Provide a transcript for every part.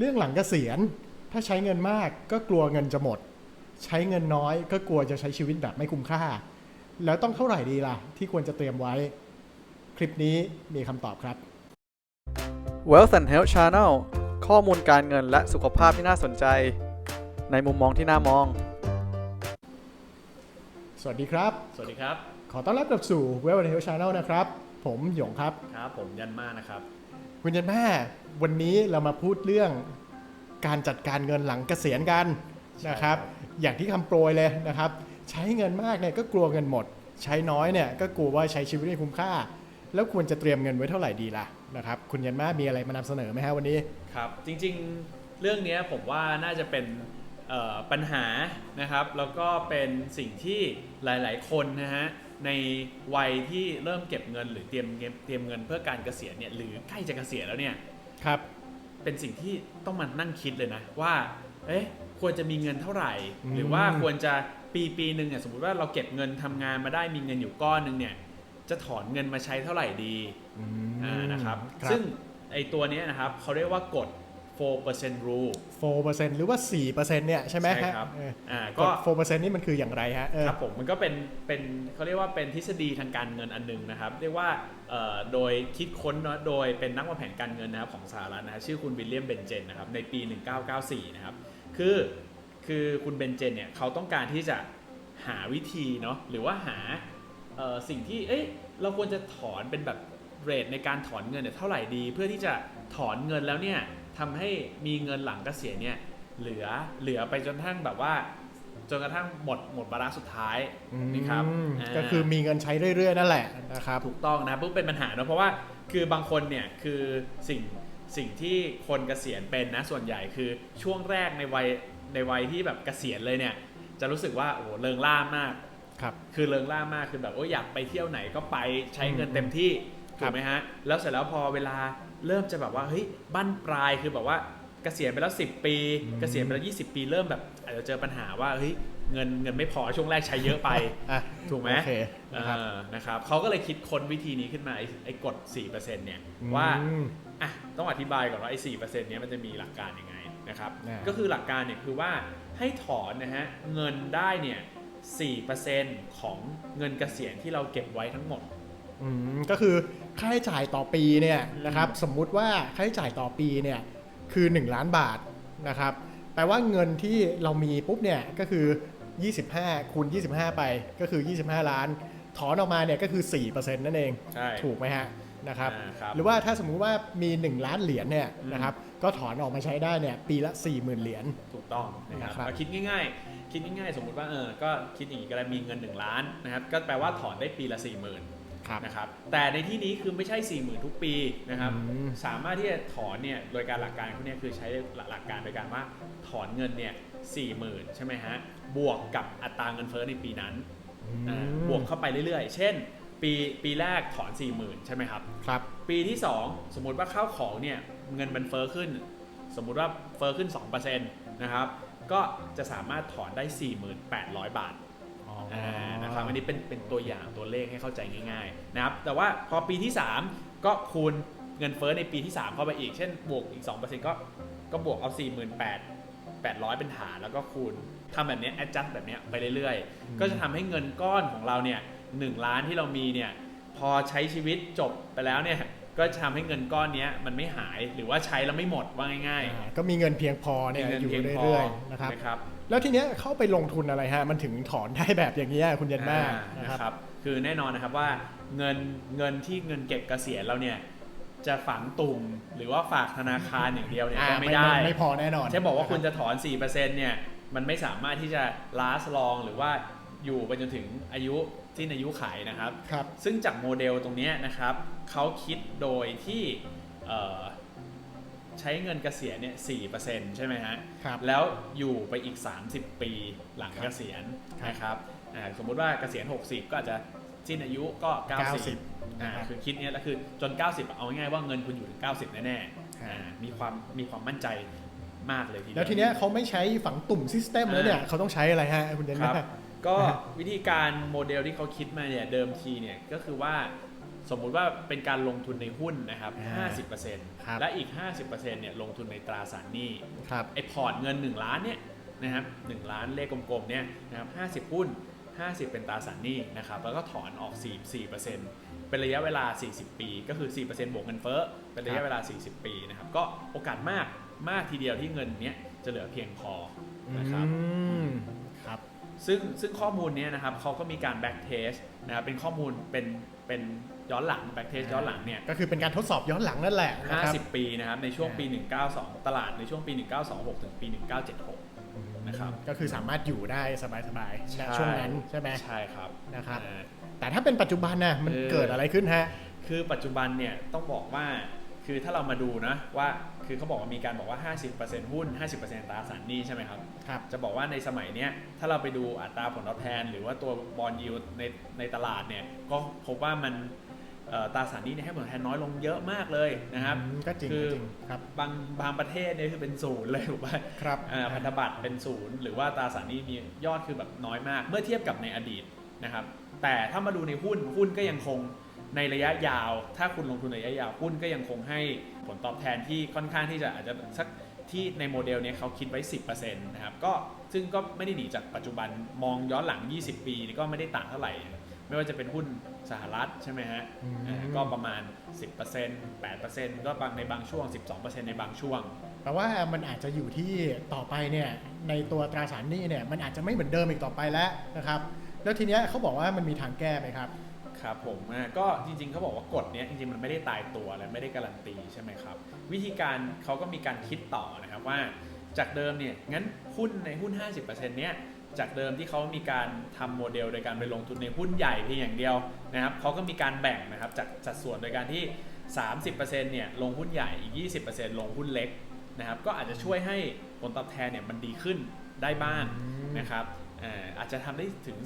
เรื่องหลังเกษียณ ถ้าใช้เงินมากก็กลัวเงินจะหมด ใช้เงินน้อยก็กลัวจะใช้ชีวิตแบบไม่คุ้มค่า แล้วต้องเท่าไหร่ดีล่ะ ที่ควรจะเตรียมไว้ คลิปนี้มีคำตอบครับ Wealth and Health Channel ข้อมูลการเงินและสุขภาพที่น่าสนใจ ในมุมมองที่น่ามอง สวัสดีครับ สวัสดีครับ ขอต้อนรับกลับสู่ w e l l Health Channel นะครับ ผมหยงครับ ครับ ผมยันมานะครับ คุณยันแม่วันนี้เรามาพูดเรื่องการจัดการเงินหลังเกษียณกันนะครับ อย่างที่คำโปรยเลยนะครับ ใช้เงินมากเนี่ยก็กลัวเงินหมด ใช้น้อยเนี่ยก็กลัวว่าใช้ชีวิตไม่คุ้มค่า แล้วควรจะเตรียมเงินไว้เท่าไหร่ดีล่ะนะครับคุณยันแม่มีอะไรมานำเสนอไหมฮะวันนี้ครับจริงๆเรื่องเนี้ยผมว่าน่าจะเป็นเอ่อปัญหานะครับ แล้วก็เป็นสิ่งที่หลาย ๆ คนนะฮะ ในวัยที่เริ่มเก็บเงิน หรือเตรียมเงินเตรียมเงินเพื่อการเกษียณเนี่ยหรือใกล้จะเกษียณแล้วเนี่ยครับเป็นสิ่งที่ต้องมานั่งคิดเลยนะว่า เอ๊ะควรจะมีเงินเท่าไหร่อืมหรือว่าควรจะปีปีหนึ่งเนี่ยสมมติว่าเราเก็บเงินทำงานมาได้มีเงินอยู่ก้อนหนึ่งเนี่ยจะถอนเงินมาใช้เท่าไหร่ดีอ่านะครับครับ ซึ่งไอตัวเนี้ยนะครับเขาเรียกว่ากฎ 4% rule 4%หรือว่า 4%เนี่ยใช่ไหมใช่ฮะครับเอออ่าก็ก็4%นี่มันคืออย่างไรฮะเออครับผมมันก็เป็นเป็นเขาเรียกว่าเป็นทฤษฎีทางการเงินอันหนึงนะครับ เรียกว่าเอ่อโดยคิดค้นเนอะโดยเป็นนักวางแผนการเงินนะครับของสหรัฐนะฮะชื่อคุณวิลเลียมเบนเจนนะครับในปี 1994 นะครับ คือคือคุณเบนเจนเนี่ยเขาต้องการที่จะหาวิธีเนาะหรือว่าหาเอ่อสิ่งที่เอ้ยเราควรจะถอนเป็นแบบเรทในการถอนเงินเนี่ยเท่าไหร่ดี เพื่อที่จะถอนเงินแล้วเนี่ย ทำให้มีเงินหลังเกษียณเนี่ยเหลือเหลือไปจนกระทั่งแบบว่า จนกระทั่งหมดหมดวาระสุดท้ายนี่ครับอืมาก็คือมีเงินใช้เรื่อยๆนั่นแหละนะครับถูกต้องนะปุ๊บเป็นปัญหาเนอะเพราะว่าคือบางคนเนี่ยคือสิ่งสิ่งที่คนเกษียณเป็นนะส่วนใหญ่คือช่วงแรกในวัยในวัยที่แบบเกษียณเลยเนี่ย จะรู้สึกว่าโอ้โหเริงล่ามากครับคือเริงล่ามากคือแบบโอ้ยอยากไปเที่ยวไหนก็ไปใช้เงินอืมเต็มที่ครัถูบกไหมฮะแล้วเสร็จแล้วพอเวลา เริ่มจะแบบว่าเฮ้ยบั้นปลายคือแบบว่าเกษียณไปแล้ว 10 ปี เกษียณไปแล้ว 20 ปีเริ่มแบบอาจจะเจอปัญหาว่าเฮ้ยเงินเงินไม่พอช่วงแรกใช้เยอะไป อะถูกไหมโอเคนะครับ เออนะครับเขาก็เลยคิดค้นวิธีนี้ขึ้นมาไอ้ไอ้กฎ4%เนี่ยว่า อืม อะต้องอธิบายก่อนว่าไอ้4%เนี้ยมันจะมีหลักการยังไงนะครับ อ่า ก็คือหลักการเนี่ยคือว่าให้ถอนนะฮะเงินได้เนี่ย4%ของเงินเกษียณที่เราเก็บไว้ทั้งหมด อืมก็คือค่าใช้จ่ายต่อปีเนี่ยนะครับสมมุติว่าค่าใช้จ่ายต่อปีเนี่ยคือ 1 ล้านบาทนะครับแปลว่าเงินที่เรามีปุ๊บเนี่ยก็คือ 25คูณ25 ไปก็คือ 25 ล้าน ถอนออกมาเนี่ยก็คือ 4%นั่นเอง ใช่ ถูกไหมฮะนะครับอ่าครับ หรือว่าถ้าสมมุติว่ามี 1 ล้านเหรียญเนี่ยอืมนะครับก็ถอนออกมาใช้ได้เนี่ยปีละ 40,000 เหรียญ ถูกต้องนะครับนะครับ เอาคิดง่ายๆ คิดง่ายๆ สมมุติว่าเออ ก็คิดอย่างนี้ก็ได้มีเงิน 1 ล้านนะครับ ก็แปลว่าถอนได้ปีละ 40,000 ครับนะครับแต่ในที่นี้คือไม่ใช่ 40,000 ทุกปีนะครับ อืม สามารถที่จะถอนเนี่ยโดยการหลักการพวกเนี้ยคือใช้หลักการโดยการว่าถอนเงินเนี่ย40,000ใช่ไหมฮะบวกกับอัตราเงินเฟ้อในปีนั้น อ่าบวกเข้าไปเรื่อยๆ เช่น ปีปีแรกถอน 40,000 ใช่ไหมครับ ครับ ปีที่ 2 สมมุติว่าข้าวของเนี่ยเงินมันเฟ้อขึ้น สมมุติว่าเฟ้อขึ้น2%นะครับ ก็จะสามารถถอนได้ 4,800 บาท อ่านะครับอันนี้เป็นเป็นตัวอย่างตัวเลขให้เข้าใจง่ายๆนะครับแต่ว่าพอปีที่ 3 ก็คูณเงินเฟ้อในปีที่ 3 เข้าไปอีก เช่นบวกอีก 2%ก็ก็บวกเอา 48,800 800เป็นฐานแล้วก็คูณทำแบบเนี้ย adjust แบบเนี้ยไปเรื่อยๆ ก็จะทำให้เงินก้อนของเราเนี่ยหนึ่งล้านที่เรามีเนี่ยพอใช้ชีวิตจบไปแล้วเนี่ยก็จะทำให้เงินก้อนเนี้ยมันไม่หายหรือว่าใช้แล้วไม่หมดว่าง่ายอ่าก็มีเงินเพียงพอๆเนี่ยมีเงินอยู่เพียงพอเรื่อยๆนะครับนะครับ แล้วทีเนี้ยเข้าไปลงทุนอะไรฮะ มันถึงถอนได้แบบอย่างนี้ยคุณเย็นมากอ่นะนะคครับรับ คือแน่นอนนะครับว่าเงินเงินที่เงินเก็บเกษียณเราเนี่ยจะฝังตุ่มหรือว่าฝากธนาคารอย่างเดียวเนี่ยอ่าก็ไม่ได้ไม่พอแน่นอนใช่บอกว่าคุณนะจะถอน 4%เนี่ยมันไม่สามารถที่จะ last long หรือว่าอยู่ไปจนถึงอายุที่อายุขัยนะครับครับซึ่งจากโมเดลตรงเนี้ยนะครับเขาคิดโดยที่เอ่อ ใช้เงินเกษียณเนี่ย4%ใช่ไหมฮะครับแล้วอยู่ไปอีก 30 ปีหลังครับเกษียณครับนะครับอ่าสมมุติว่าเกษียณ 60 ก็อาจจะสิ้นอายุก็ 90 90อ่านะครับคือคิดเนี้ยแล้วคือจน 90 เอาง่ายๆว่าเงินคุณอยู่ถึง 90 แน่ๆอ่ามีความมีความมั่นใจมากเลยทีเดียวแล้วทีเนี้ยเขาไม่ใช้ฝังตุ่มซิสเต็มแล้วเนี่ยอ่าเขาต้องใช้อะไรฮะคุณเย็นครัมาบกก็นะฮะวิธีการโมเดลที่เขาคิดมาเนี่ยเดิมทีเนี่ยก็คือว่า สมมุติว่าเป็นการลงทุนในหุ้นนะครับอ่า50%ครับและอีก 50%เนี่ยลงทุนในตราสารหนี้ครับไอพอร์ตเงิน 1 ล้านเนี่ยนะครับ1ล้านเลขกลมๆเนี่ยนะครับ50หุ้น 50 เป็นตราสารหนี้นะครับแล้วก็ถอนออก 4 4%เป็นระยะเวลา 40 ปี ก็คือ 4%บวกเงินเฟ้อเป็นระยะเวลา 40 ปีนะครับก็โอกาสมากมากทีเดียวที่เงินเนี้ยจะเหลือเพียงพอนะครับอืมครับ ซึ่งซึ่งข้อมูลเนี้ยนะครับเขาก็มีการแบ็กเทสนะครับเป็นข้อมูลเป็นเป็นย้อนหลังแบ็กเทสย้อนหลังเนี่ยก็คือเป็นการทดสอบย้อนหลังนั่นแหละนะครับ50 ปีนะครับในช่วงปี 192 ตลาดในช่วงปี 1926 ถึงปี 1976 นะครับก็คือสามารถอยู่ได้สบายๆณช่วงนั้นใช่ไหมใช่ครับนะครับอ่าแต่ถ้าเป็นปัจจุบันนะมันเออเกิดอะไรขึ้นฮะคือปัจจุบันเนี่ยต้องบอกว่า คือถ้าเรามาดูนะว่าคือเขาบอกว่ามีการบอกว่า 50%หุ้น 50%ตราสารหนี้ใช่ไหมครับครับ จะบอกว่าในสมัยเนี้ยถ้าเราไปดูอัตราผลตอบแทน หรือว่าตัวบอลยูในในตลาดเนี่ยก็พบว่ามันเอ่อตราสารหนี้เนี่ยให้ผลตอบแทนน้อยลงเยอะมากเลยนะครับอืมก็จริงคือก็จริงครับบางบางประเทศเนี่ยคือเป็นศูนย์เลยถูกป่ะครับ อ่าพันธบัตรเป็นศูนย์หรือว่าตราสารหนี้มียอดคือแบบน้อยมาก เมื่อเทียบกับในอดีตนะครับแต่ถ้ามาดูในหุ้นหุ้นก็ยังคง ในระยะยาว ถ้าคุณลงทุนในระยะยาวหุ้นก็ยังคงให้ผลตอบแทนที่ค่อนข้างที่จะอาจจะสักที่ในโมเดลเนี้ยเขาคิดไว้ 10%นะครับก็ซึ่งก็ไม่ได้หนีจากปัจจุบันมองย้อนหลัง 20 ปีนี่ก็ไม่ได้ต่างเท่าไหร่ ไม่ว่าจะเป็นหุ้นสหรัฐใช่ไหมฮะอืมอ่าก็ประมาณ 10% 8%ก็บางในบางช่วง 12%ในบางช่วง แปลว่ามันอาจจะอยู่ที่ต่อไปเนี่ยในตัวตราสารหนี้เนี่ยมันอาจจะไม่เหมือนเดิมอีกต่อไปแล้วนะครับ แล้วทีเนี้ยเขาบอกว่ามันมีทางแก้ไหมครับ ครับผมอ่าก็จริงๆเขาบอกว่ากฎเนี้ยจริงๆมันไม่ได้ตายตัวและไม่ได้การันตีใช่ไหมครับ วิธีการเขาก็มีการคิดต่อนะครับว่า จากเดิมเนี่ยงั้นหุ้นในหุ้น 50%เนี้ยจากเดิมที่เขามีการทำโมเดลโดยการไปลงทุนในหุ้นใหญ่เพียงอย่างเดียวนะครับเขาก็มีการแบ่งนะครับจากสัดส่วนโดยการที่ 30%เนี่ยลงหุ้นใหญ่อีก 20%ลงหุ้นเล็กนะครับก็อาจจะช่วยให้ผลตอบแทนเนี่ยมันดีขึ้นได้บ้างนะครับ อ่ออาจจะทำได้ถึง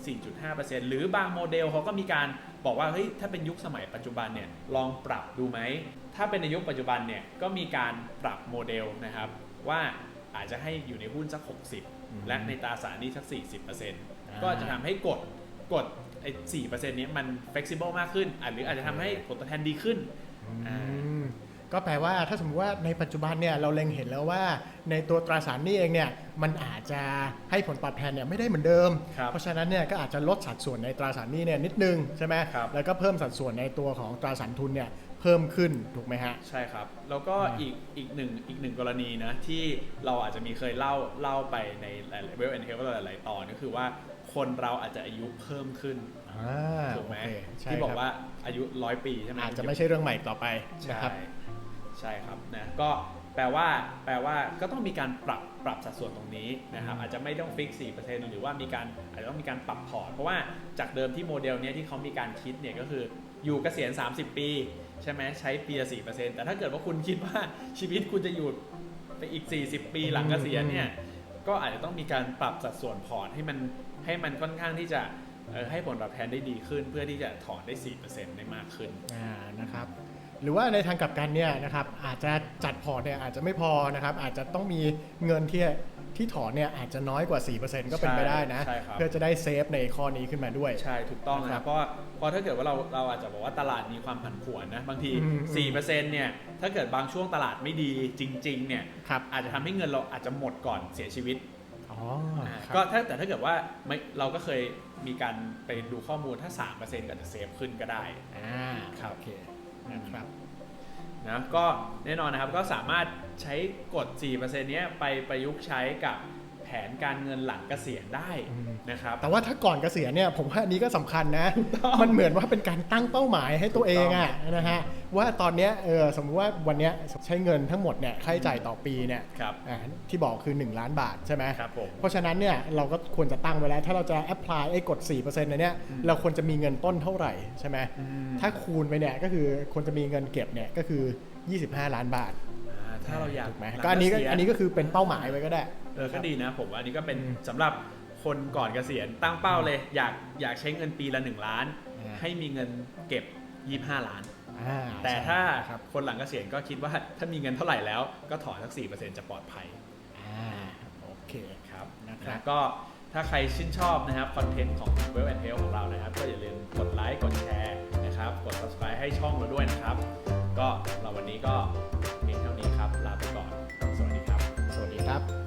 4.5%หรือบางโมเดลเขาก็มีการบอกว่าเฮ้ยถ้าเป็นยุคสมัยปัจจุบันเนี่ยลองปรับดูไหม ถ้าเป็นในยุคปัจจุบันเนี่ยก็มีการปรับโมเดลนะครับ ว่าอาจจะให้อยู่ในหุ้นสัก 60 และในตราสารหนี้สัก 40%ก็จะทำให้กดกดไอ้4%เนี้ยมัน flexible มากขึ้นอะหรืออาจจะทำให้ผลตอบแทนดีขึ้นอ่าอืม ก็แปลว่าถ้าสมมติว่าในปัจจุบันเนี่ยเราเล็งเห็นแล้วว่าในตัวตราสารหนี้เองเนี่ยมันอาจจะให้ผลตอบแทนเนี่ยไม่ได้เหมือนเดิม ครับเพราะฉะนั้นเนี่ยก็อาจจะลดสัดส่วนในตราสารหนี้เนี่ยนิดนึงใช่ไหมครับ แล้วก็เพิ่มสัดส่วนในตัวของตราสารทุนเนี่ยเพิ่มขึ้นถูกไหมฮะ ใช่ครับ แล้วก็อ่าอีกอีกหนึ่งอีกหนึ่งกรณีนะที่เราอาจจะมีเคยเล่าเล่าไปในหลายๆเวลแอนเทลก็หลายๆตอนก็คือว่าคนเราอาจจะอายุเพิ่มขึ้นอ่าถูกไหมโอเคใช่ที่บอกครับว่าอายุร้อยปีใช่ไหม อาจจะไม่ใช่เรื่องใหม่ต่อไปใช่ นะครับ ใช่ครับนะก็แปลว่าแปลว่าก็ต้องมีการปรับปรับสัดส่วนตรงนี้นะครับอาจจะไม่ต้องฟิก 4%หรือว่ามีการอาจจะต้องมีการปรับพอร์ตเพราะว่าจากเดิมที่โมเดลเนี้ยที่เขามีการคิดเนี่ยก็คืออยู่เกษียณ 30 ปี ใช่ไหมใช้ปีละ4%แต่ถ้าเกิดว่าคุณคิดว่าชีวิตคุณจะอยู่ไปอีก 40 ปีหลังเกษียณเนี่ยก็อาจจะต้องมีการปรับสัดส่วนพอร์ตให้มันให้มันค่อนข้างที่จะให้ผลตอบแทนได้ดีขึ้น เพื่อที่จะถอนได้ 4%ได้มากขึ้นอ่านะครับ หรือว่าในทางกลับกันเนี่ยนะครับอาจจะจัดพอร์ตเนี่ยอาจจะไม่พอนะครับอาจจะต้องมีเงินที่ที่ถอนเนี่ยอาจจะน้อยกว่า 4%ก็เป็นไปได้นะ ใช่ครับ เพื่อจะได้เซฟในข้อนี้ขึ้นมาด้วย ใช่ถูกต้องนะนะคครัรับบเพราะว่าเพราะถ้าเกิดว่าเราเราอาจจะบอกว่าตลาดมีความผันผวนนะบางทีอืมอืม 4%เนี่ยถ้าเกิดบางช่วงตลาดไม่ดีจริงๆเนี่ยครับอาจจะทำให้เงินเราอาจจะหมดก่อนเสียชีวิต อ๋ออ่าครับ ก็ถ้าแต่ถ้าเกิดว่าไม่เราก็เคยมีการไปดูข้อมูลถ้า 3%ก็อาจจะเซฟขึ้นก็ได้ อ่าครับโอเค นะครับนะก็แน่นอนนะครับก็สามารถใช้กฎ 4%เนี้ยไปประยุกต์ใช้กับแผนการเงินหลังเกษียณได้อืมนะครับ แต่ว่าถ้าก่อนเกษียณเนี่ยผมว่าอันนี้ก็สำคัญนะ มันเหมือนว่าเป็นการตั้งเป้าหมายให้ตัวเองอะนะฮะ ว่าตอนเนี้ยเออสมมุติว่าวันเนี้ยใช้เงินทั้งหมดเนี่ยค่าใช้จ่ายต่อปีเนี่ยครับอ่าที่บอกคือ 1 ล้านบาทใช่ไหมครับผมเพราะฉะนั้นเนี่ยเราก็ควรจะตั้งไว้แล้ว ถ้าเราจะแอพพลายไอ้กฎ4%ในเนี้ยอืมเราควรจะมีเงินต้นเท่าไหร่ใช่ไหมอืมถ้าคูณไปเนี่ยก็คือควรจะมีเงินเก็บเนี่ยก็คือ 25 ล้านบาทอ่าถ้าเราอยากถูกไหมหลังก็อันนี้ก็เษียณอันนี้ก็คือเป็นเป้าหมายไว้ก็ได้เออก็ดีนะผมว่าอันนี้ก็เป็นอืมสำหรับคนก่อนเกษียณตั้งเป้าเลย อยากอยากใช้เงินปีละ 1 ล้านอ่าให้มีเงินเก็บ 25 ล้าน อ่าแต่ถ้าใช่ครับคนหลังเกษียณก็คิดว่าถ้ามีเงินเท่าไหร่แล้วก็ถอนสัก4%จะปลอดภัยอ่าโอเคครับนะครับนะก็ถ้าใครชื่นชอบนะครับคอนเทนต์ของ Well and Health ของเรานะครับ ก็อย่าลืมกดไลค์กดแชร์นะครับ กด subscribe ให้ช่องเราด้วยนะครับ ก็เราวันนี้ก็เพียงเท่านี้ครับ ลาไปก่อน สวัสดีครับ สวัสดีครับ